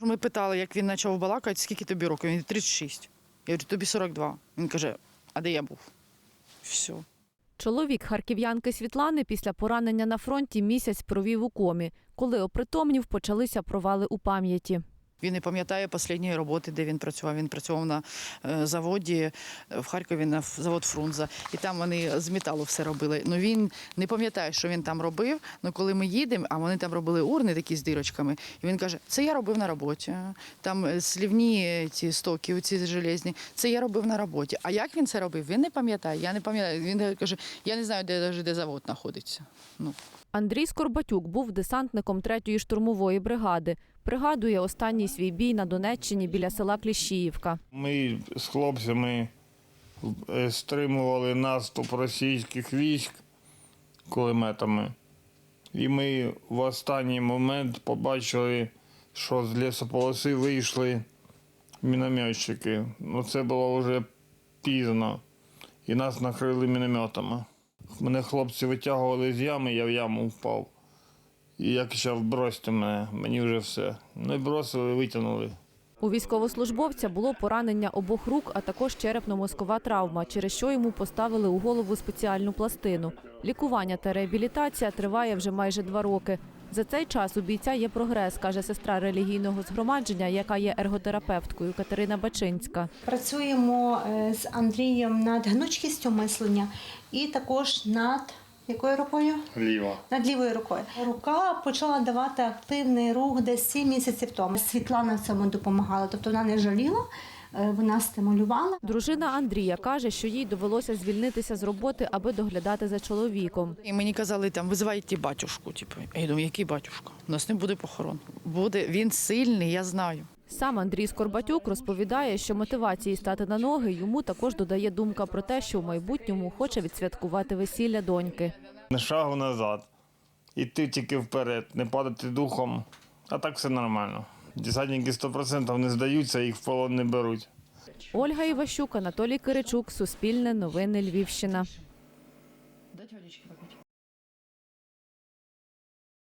Ми питали, як він почав балакати, скільки тобі років? Він 36. Я говорю, тобі 42. Він каже, а де я був? Все. Чоловік харків'янки Світлани після поранення на фронті місяць провів у комі. Коли опритомнів, почалися провали у пам'яті. Він не пам'ятає останньої роботи, де він працював. Він працював на е, заводі е, в Харкові на завод Фрунза. І там вони з металу все робили. Ну він не пам'ятає, що він там робив. Ну коли ми їдемо, а вони там робили урни такі з дирочками. І він каже: це я робив на роботі. Там е, слівні ці стоки, ці железні, це я робив на роботі. А як він це робив? Він не пам'ятає. Я не пам'ятаю. Він каже, я не знаю, де, де завод знаходиться. Ну. Андрій Скорбатюк був десантником 3-ї штурмової бригади. Пригадує останній свій бій на Донеччині біля села Кліщіївка. Ми з хлопцями е, стримували наступ російських військ кулеметами. І ми в останній момент побачили, що з лісополоси вийшли мінометчики. Ну, це було вже пізно. І нас накрили мінометами. Мене хлопці витягували з ями, я в яму впав. І як почав бросити мене, мені вже все. Ну і бросили, витягнули. У військовослужбовця було поранення обох рук, а також черепно-мозкова травма, через що йому поставили у голову спеціальну пластину. Лікування та реабілітація триває вже майже два роки. За цей час у бійця є прогрес, каже сестра релігійного згромадження, яка є ерготерапевткою Катерина Бачинська. Працюємо е, з Андрієм над гнучкістю мислення і також над якою рукою? Ліва. Над лівою рукою. Рука почала давати активний рух десь 7 місяців тому. Світлана в цьому допомагала, тобто вона не жаліла, е, вона стимулювала. Дружина Андрія каже, що їй довелося звільнитися з роботи, аби доглядати за чоловіком. І мені казали, там визивайте батюшку. Типу. Я думаю, який батюшка? У нас не буде похорон. Буде він сильний, я знаю. Сам Андрій Скорбатюк розповідає, що мотивації стати на ноги йому також додає думка про те, що в майбутньому хоче відсвяткувати весілля доньки. Не шагу назад. Іти тільки вперед, не падати духом. А так все нормально. Десантники 100% не здаються, їх в полон не беруть. Ольга Іващук, Анатолій Киричук, Суспільне новини Львівщина.